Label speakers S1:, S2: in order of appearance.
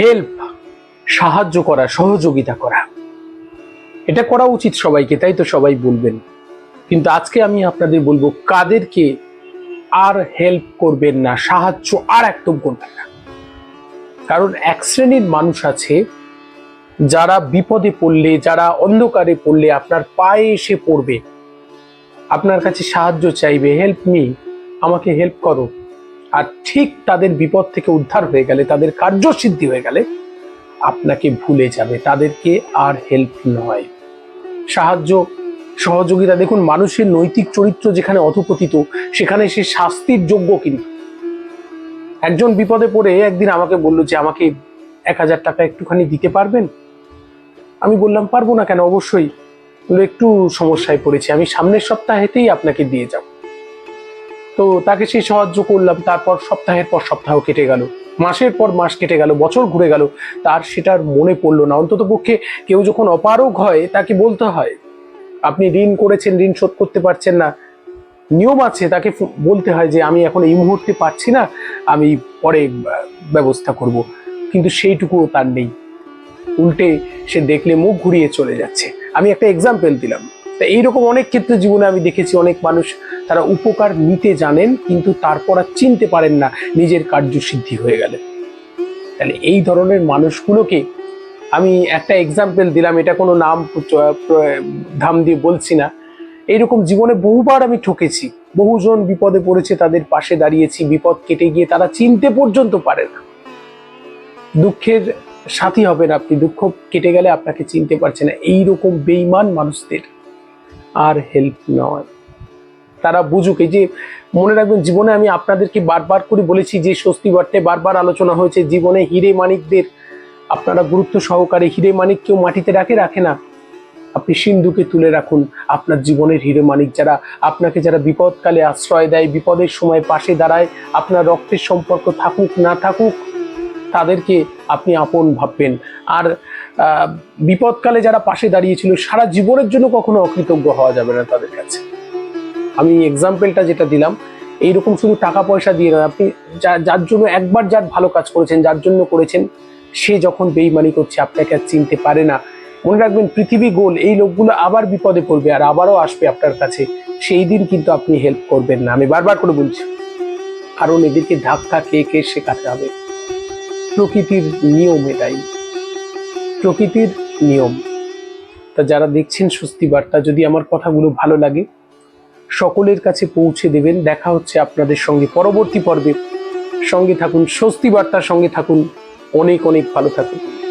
S1: Help, সাহায্য করা, সহযোগিতা করা। এটা করা উচিত সবাইকে, তাই তো সবাই বলবেন। কিন্তু আজকে আমি আপনাদের বলব, কাদেরকে আর হেল্প করবেন না, সাহায্য আর একদম করবেন না। কারণ এক শ্রেণির মানুষ আছে, যারা বিপদে পড়লে, যারা অন্ধকারে পড়লে আপনার পায়ে এসে পড়বে। আপনার কাছে সাহায্য চাইবে, হেল্প মি, আমাকে হেল্প করো। আর ঠিক তাদের বিপদ থেকে উদ্ধার হয়ে গেলে, তাদের কার্যসিদ্ধি হয়ে গেলে আপনাকে ভুলে যাবে, তাদেরকে আর হেল্প নয়। সাহায্য, সহযোগিতা, দেখুন মানুষের নৈতিক চরিত্র যেখানে অধপতিত, সেখানে সে শাস্তির যোগ্য কিন্তু একজন বিপদে পড়ে একদিন আমাকে বলল যে, আমাকে এক হাজার টাকা একটুখানি দিতে পারবেন? আমি বললাম, পারব না কেন? অবশ্যই। একটু সমস্যায় পড়েছি। আমি সামনের সপ্তাহেতেই আপনাকে দিয়ে যাব। তো তাকে সেই সাহায্য করলাম। তারপর সপ্তাহের পর সপ্তাহ কেটে গেল। মাসের পর মাস কেটে গেল, বছর ঘুরে গেল। তার সেটার মনে পড়ল না। অন্তত পক্ষে কেউ যখন অপারগ হয়, তাকে বলতে হয়, আপনি ঋণ করেছেন, ঋণ শোধ করতে পারছেন না। নিয়ম আছে, তাকে বলতে হয় যে, আমি এখন এই মুহূর্তে পারছি না, আমি পরে ব্যবস্থা করব। কিন্তু সেইটুকুও তার নেই। উল্টে সে দেখলে মুখ ঘুরিয়ে চলে যাচ্ছে। আমি একটা এক্সাম্পল দিলাম। তা এইরকম অনেক ক্ষেত্রে জীবনে আমি দেখেছি, অনেক মানুষ তারা উপকার নিতে জানেন কিন্তু তারপর আর চিনতে পারেন না নিজের কার্যসিদ্ধি হয়ে গেলে। তাহলে এই ধরনের মানুষগুলোকে আমি একটা এক্সাম্পল দিলাম, এটা কোনো নাম ধাম দিয়ে বলছি না। এইরকম জীবনে বহুবার আমি ঠকেছি, বহুজন বিপদে পড়েছে, তাদের পাশে দাঁড়িয়েছি, বিপদ কেটে গিয়ে তারা চিনতে পর্যন্ত পারে না। দুঃখের সাথী হবেন আপনি, দুঃখ কেটে গেলে আপনাকে চিনতে পারছে না। এইরকম বেইমান মানুষদের আর হেল্প নয়। তারা বুঝুক, এই যে মনে রাখবেন জীবনে আমি আপনাদেরকে বারবার করে বলেছি যে স্বস্তি বার্তে বারবার আলোচনা হয়েছে, জীবনে হিরে মানিকদের আপনারা গুরুত্ব সহকারে হিরে মানিক কেউ মাটিতে রাখে রাখে না। আপনি সিন্ধুকে তুলে রাখুন, আপনার জীবনের হিরে মানিক যারা আপনাকে যারা বিপদকালে আশ্রয় দেয়, বিপদের সময় পাশে দাঁড়ায়, আপনার রক্তের সম্পর্ক থাকুক, না থাকুক, তাদেরকে আপনি আপন ভাববেন। আর বিপদকালে যারা পাশে দাঁড়িয়েছিল, সারা জীবনের জন্য কখনো অকৃতজ্ঞ হওয়া যাবে না তাদের কাছে। আমি এক্সাম্পলটা যেটা দিলাম, এইরকম শুধু টাকা পয়সা দিয়ে নয়, আপনি যার জন্য একবার যার ভালো কাজ করেছেন, যার জন্য করেছেন, সে যখন বেইমানি করছে, আপনাকে আর চিনতে পারে না। মনে রাখবেন, পৃথিবী গোল, এই লোকগুলো আবার বিপদে পড়বে আর আবারও আসবে আপনার কাছে। সেই দিন কিন্তু আপনি হেল্প করবেন না। আমি বারবার করে বলছি, কারণ এদেরকে ধাক্কা খেয়ে খেয়ে শেখাতে হবে। প্রকৃতির নিয়ম এটাই। প্রকৃতির নিয়ম। তা যারা দেখছেন স্বস্তি বার্তা, যদি আমার কথাগুলো ভালো লাগে, সকলের কাছে পৌঁছে দেবেন। দেখা হচ্ছে আপনাদের সঙ্গে পরবর্তী পর্বে। সঙ্গে থাকুন, স্বস্তি বার্তার সঙ্গে থাকুন। অনেক অনেক ভালো থাকুন।